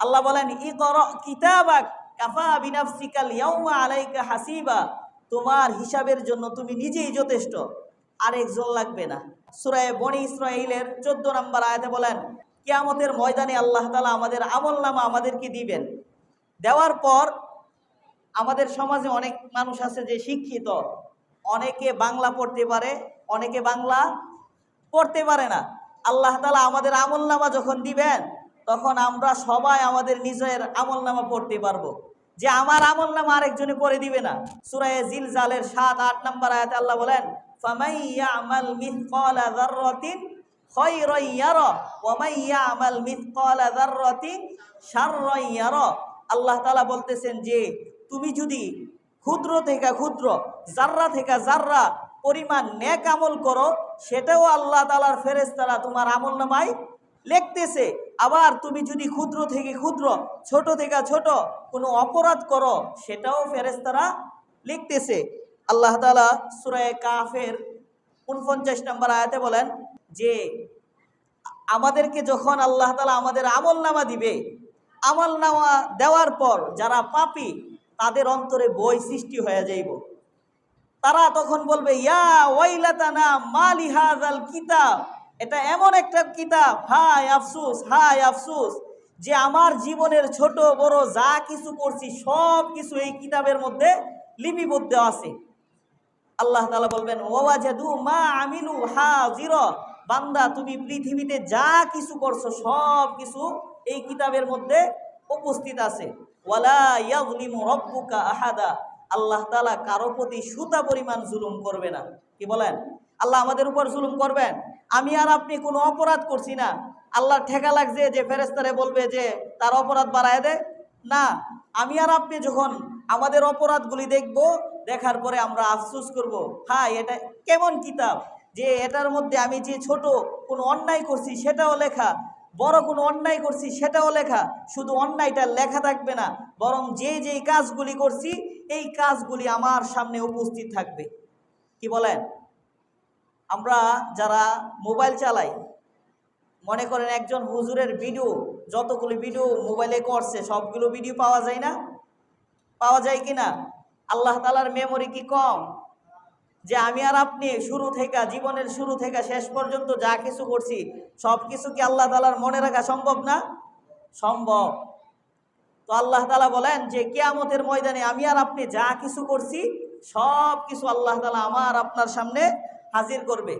আল্লাহ বলেন ই কর হাসিবা। তোমার হিসাবের জন্য তুমি নিজেই যথেষ্ট, আরেকজন লাগবে না। সুরায় বনি ইসরাইলের চোদ্দ নম্বর আয়াতে বলেন, কিয়ামতের ময়দানে আল্লাহ তালা আমাদের আমল নামা আমাদেরকে দিবেন। দেওয়ার পর আমাদের সমাজে অনেক মানুষ আছে যে শিক্ষিত, অনেকে বাংলা পড়তে পারে, অনেকে বাংলা পড়তে পারে না। আল্লাহ তালা আমাদের আমল নামা যখন দিবেন তখন আমরা সবাই আমাদের নিজের আমল নামা পড়তে পারব। যে আমার আমল নামা আরেকজনে পড়ে দিবে না। সুরায় জিল জালের সাত, আট নম্বর আয়াতে আল্লাহ বলেন আল্লাহ তাআলা বলতেছেন যে, তুমি যদি ক্ষুদ্র থেকে ক্ষুদ্র জাররা থেকে জাররা পরিমাণ নেক আমল করো, সেটাও আল্লাহ তালার ফেরেস্তারা তোমার আমল নামায় লিখতেছে, আবার তুমি যদি ক্ষুদ্র থেকে ক্ষুদ্র, ছোট থেকে ছোট কোনো অপরাধ করো, সেটাও ফেরেস্তারা লিখতেছে। আল্লাহ তালা সুরায় কাফের উনপঞ্চাশ নম্বর আয়াতে বলেন যে, আমাদেরকে যখন আল্লাহ তালা আমাদের আমল নামা দিবে আমল নামা দেওয়ার পর যারা পাপি, তাদের অন্তরে বই সৃষ্টি হয়ে যাইব। তারা তখন বলবে, ইয়া ওয়াইলাতানা মালি হাযাল কিতাব? এটা এমন একটা কিতাব হাই আফসুস হাই আফসুস, যে আমার জীবনের ছোট, বড় যা কিছু করছি সব কিছু এই কিতাবের মধ্যে লিপিবদ্ধ আছে। আল্লাহ তালা বলবেন, ওয়াজাদু মা আমিলু হাজির, বান্দা, তুমি পৃথিবীতে যা কিছু করছ সব কিছু এই কিতাবের মধ্যে উপস্থিত আছে। ওয়ালা আহাদা। আল্লাহ তাআলা কারও প্রতি সুতা পরিমাণ জুলুম করবে না। কি বলেন? আল্লাহ আমাদের উপর জুলুম করবেন? আমি আর আপনি কোনো অপরাধ করছি না। আল্লাহ ঠেকা লাগছে যে ফেরেস্তারে বলবে যে, তার অপরাধ বাড়ায় দে। না, আমি আর আপনি যখন আমাদের অপরাধগুলি দেখব, দেখার পরে আমরা আফসুস করব হ্যাঁ এটা কেমন কিতাব যে এটার মধ্যে আমি যে ছোট কোনো অন্যায় করছি সেটাও লেখা, বড় কোনো অন্যায় করছি সেটাও লেখা, শুধু অন্যায়টা লেখা থাকবে না, বরং যে যেই কাজগুলি করছি, এই কাজগুলি আমার সামনে উপস্থিত থাকবে। কি বলেন? আমরা যারা মোবাইল চালাই, মনে করেন একজন হুজুরের ভিডিও, যতগুলো ভিডিও মোবাইলে করছে, সবগুলো ভিডিও পাওয়া যায় না? পাওয়া যায় কি না? আল্লাহ তালার মেমোরি কি কম? যে আমি আর আপনি শুরু থেকে, জীবনের শুরু থেকে শেষ পর্যন্ত যা কিছু করছি, সব কিছু কি আল্লাহ তালার মনে রাখা সম্ভব না? সম্ভব। তো আল্লাহ তালা বলেন যে, কেয়ামতের ময়দানে আমি আর আপনি যা কিছু করছি সব কিছু আল্লাহ তালা আমার আপনার সামনে হাজির করবে।